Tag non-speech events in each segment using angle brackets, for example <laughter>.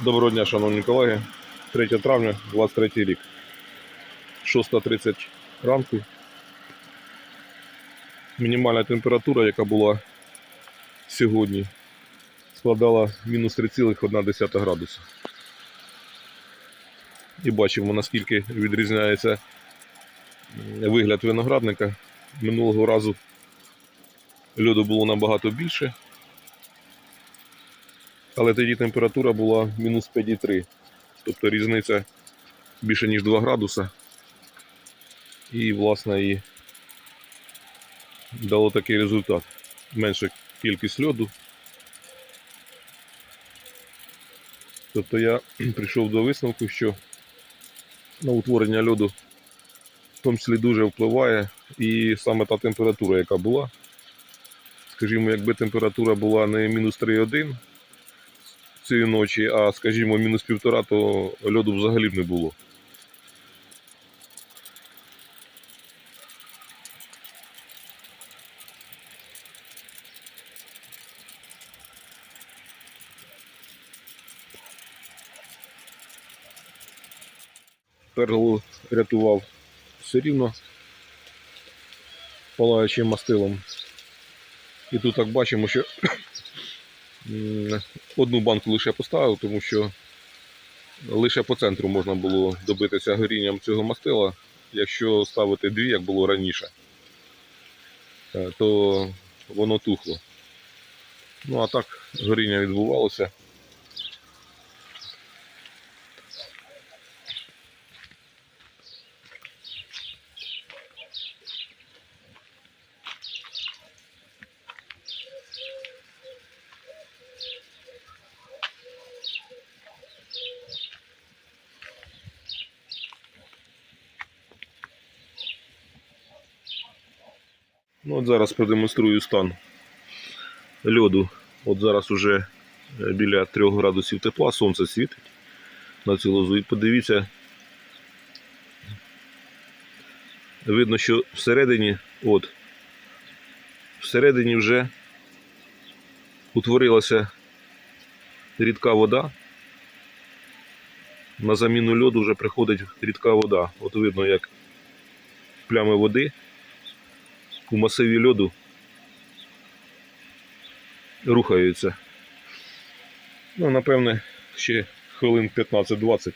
Доброго дня, шановні колеги. 3 травня, 23 рік. 6.30 ранку. Мінімальна температура, яка була сьогодні, складала мінус 3,1 градуса. І бачимо, наскільки відрізняється вигляд виноградника. Минулого разу льоду було набагато більше, але тоді температура була мінус 5,3. Тобто різниця більше ніж 2 градуса. І, власне, і дало такий результат. Менша кількість льоду. Тобто я <clears throat> прийшов до висновку, що на утворення льоду в тому числі дуже впливає і саме та температура, яка була. Скажімо, якби температура була не мінус 3,1 цієї ночі, а скажімо, мінус півтора, то льоду взагалі б не було. Пергол рятував все рівно палаючим мастилом. І тут так бачимо, що одну банку лише поставив, тому що лише по центру можна було добитися горінням цього мастила. Якщо ставити дві, як було раніше, е, то воно тухло. Ну а так горіння відбувалося. Ну, от зараз продемонструю стан льоду. От зараз уже е, біля 3 градусів тепла, сонце світить на цю лозу. І подивіться, видно, що всередині, от, всередині вже утворилася рідка вода. На заміну льоду вже приходить рідка вода. От видно, як плями води у масиві льоду рухаються. Ну, напевне, ще хвилин 15-20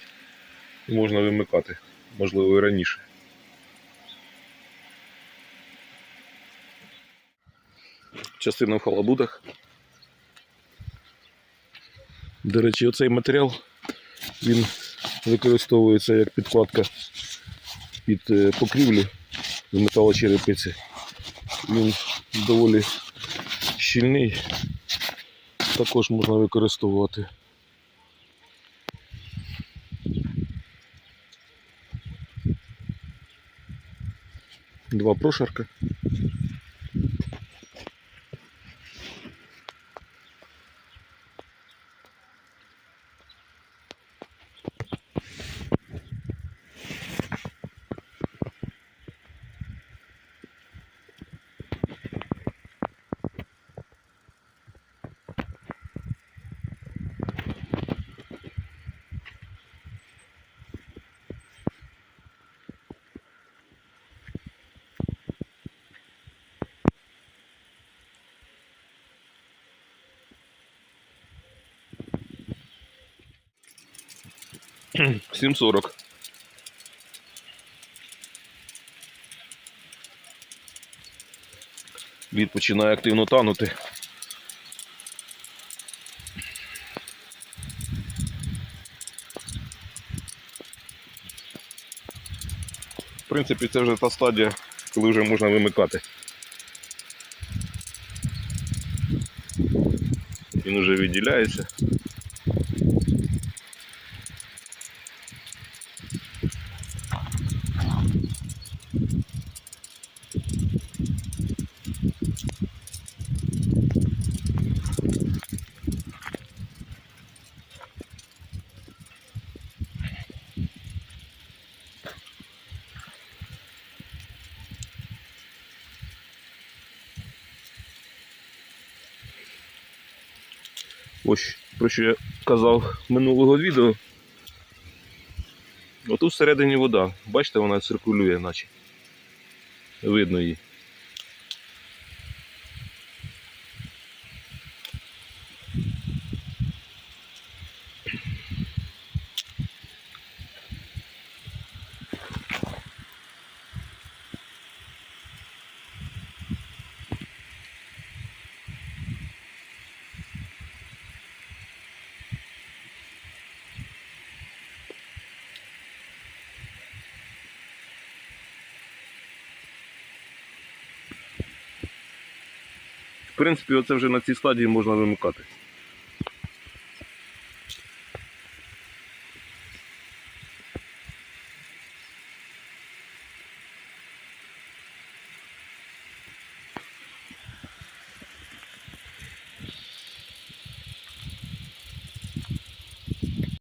можна вимикати, можливо, і раніше. Частина в халабудах. До речі, оцей матеріал він використовується як підкладка під е, покрівлю з металочерепиці. Він доволі щільний, також можна використовувати. Два прошарка. Сім сорок. Від починає активно танути. В принципі, це вже та стадія, коли вже можна вимикати. Він вже відділяється. Ось про що я казав минулого відео. Отут всередині вода. Бачите, вона циркулює, наче. Видно її. Принципі, оце вже на цій стадії можна вимикати.